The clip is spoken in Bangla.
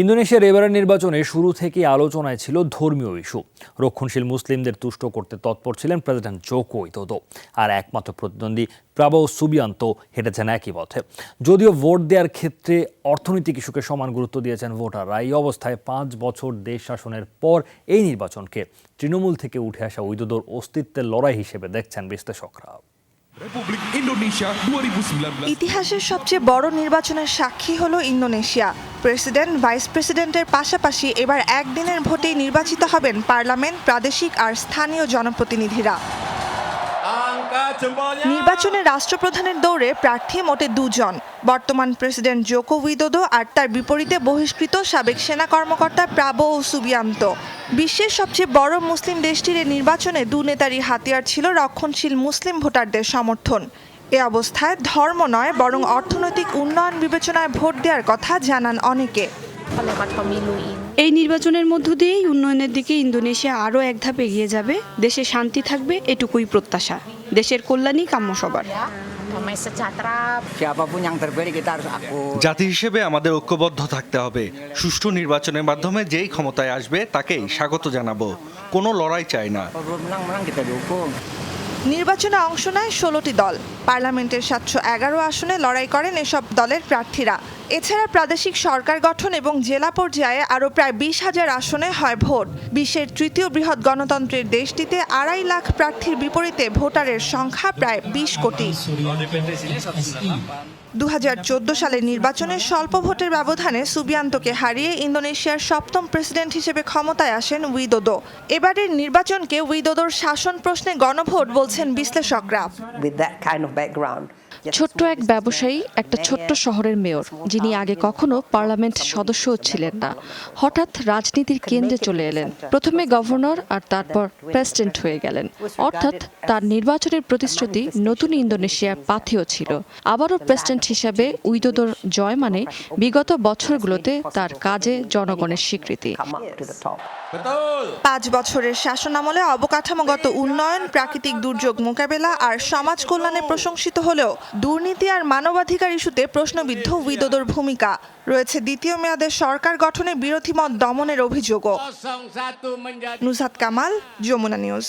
ইন্দোনেশিয়ার এবারের নির্বাচনে শুরু থেকেই আলোচনায় ছিল ধর্মীয় ইস্যু। রক্ষণশীল মুসলিমদের তুষ্ট করতে তৎপর ছিলেন প্রেসিডেন্ট জোকো উইদোদো আর একমাত্র প্রতিদ্বন্দ্বী প্রাবো সুবিয়ান্ত হেঁটেছেন একই পথে। যদিও ভোট দেওয়ার ক্ষেত্রে অর্থনৈতিক ইস্যুকে সমান গুরুত্ব দিয়েছেন ভোটাররা এই অবস্থায় পাঁচ বছর দেশ শাসনের পর এই নির্বাচনকে তৃণমূল থেকে উঠে আসা উইদোদোর অস্তিত্বের লড়াই হিসেবে দেখছেন বিশ্লেষকরা। Republik Indonesia 2019. ইতিহাসের সবচেয়ে বড় নির্বাচনের সাক্ষী হলো ইন্দোনেশিয়া। প্রেসিডেন্ট, ভাইস প্রেসিডেন্টের পাশাপাশি এবার একদিনের ভোটেই নির্বাচিত হবেন পার্লামেন্ট, প্রাদেশিক আর স্থানীয় জনপ্রতিনিধিরা। নির্বাচনে রাষ্ট্রপ্রধানের দৌড়ে প্রার্থী মোটে দুজন। বর্তমান প্রেসিডেন্ট জোকো উইদোদো আর তার বিপরীতে বহিষ্কৃত সাবেক সেনা কর্মকর্তা প্রাবো সুবিয়ান্ত। বিশ্বের সবচেয়ে বড় মুসলিম দেশটির নির্বাচনে দু নেতারই হাতিয়ার ছিল রক্ষণশীল মুসলিম ভোটারদের সমর্থন। এ অবস্থায় ধর্ম নয় বরং অর্থনৈতিক উন্নয়ন বিবেচনায় ভোট দেওয়ার কথা জানান অনেকে. এই নির্বাচনের মধ্য দিয়েই উন্নয়নের দিকে ইন্দোনেশিয়া আরও এক ধাপ এগিয়ে যাবে দেশে শান্তি থাকবে এটুকুই প্রত্যাশা দেশের কল্যাণই কাম্য সবার. জাতি হিসেবে আমাদের ঐক্যবদ্ধ থাকতে হবে সুষ্ঠু নির্বাচনের মাধ্যমে যেই ক্ষমতায় আসবে তাকেই স্বাগত জানাব কোনো লড়াই চাই না. নির্বাচনে অংশ নেয় ষোলোটি দল পার্লামেন্টের সাতশো এগারো আসনে লড়াই করেন এসব দলের প্রার্থীরা। এছাড়া প্রাদেশিক সরকার গঠন এবং জেলা পর্যায়ে আরও প্রায় বিশ হাজার আসনে হয় ভোট। বিশ্বের তৃতীয় বৃহৎ গণতন্ত্রের দেশটিতে আড়াই লাখ প্রার্থীর বিপরীতে ভোটারের সংখ্যা প্রায় বিশ কোটি। দু সালের নির্বাচনে স্বল্প ভোটের ব্যবধানে সুবিয়ান্তকে হারিয়ে ইন্দোনেশিয়ার সপ্তম প্রেসিডেন্ট হিসেবে ক্ষমতায় আসেন উইদোদো। এবারের নির্বাচনকে উইদোদোর শাসন প্রশ্নে গণভোট বলছেন বিশ্লেষকরা। background. ছোট্ট এক ব্যবসায়ী, একটা ছোট্ট শহরের মেয়র, যিনি আগে কখনো পার্লামেন্ট সদস্যও ছিলেন না। হঠাৎ রাজনীতির কেন্দ্রে চলে এলেন। প্রথমে গভর্নর আর তারপর প্রেসিডেন্ট হয়ে গেলেন। অর্থাৎ তার নির্বাচনের প্রতিশ্রুতি নতুন ইন্দোনেশিয়ার পাথেও ছিল। আবারও প্রেসিডেন্ট হিসাবে উইদোদোর জয় মানে বিগত বছরগুলোতে তার কাজে জনগণের স্বীকৃতি. পাঁচ বছরের শাসনামলে অবকাঠামোগত উন্নয়ন, প্রাকৃতিক দুর্যোগ মোকাবেলা আর সমাজ কল্যাণে প্রশংসিত হলেও দুর্নীতি আর মানবাধিকার ইস্যুতে প্রশ্নবিদ্ধ উইদোদোর ভূমিকা। রয়েছে দ্বিতীয় মেয়াদে সরকার গঠনে বিরোধী মত দমনের অভিযোগও। নুসাদ কামাল, যমুনা নিউজ।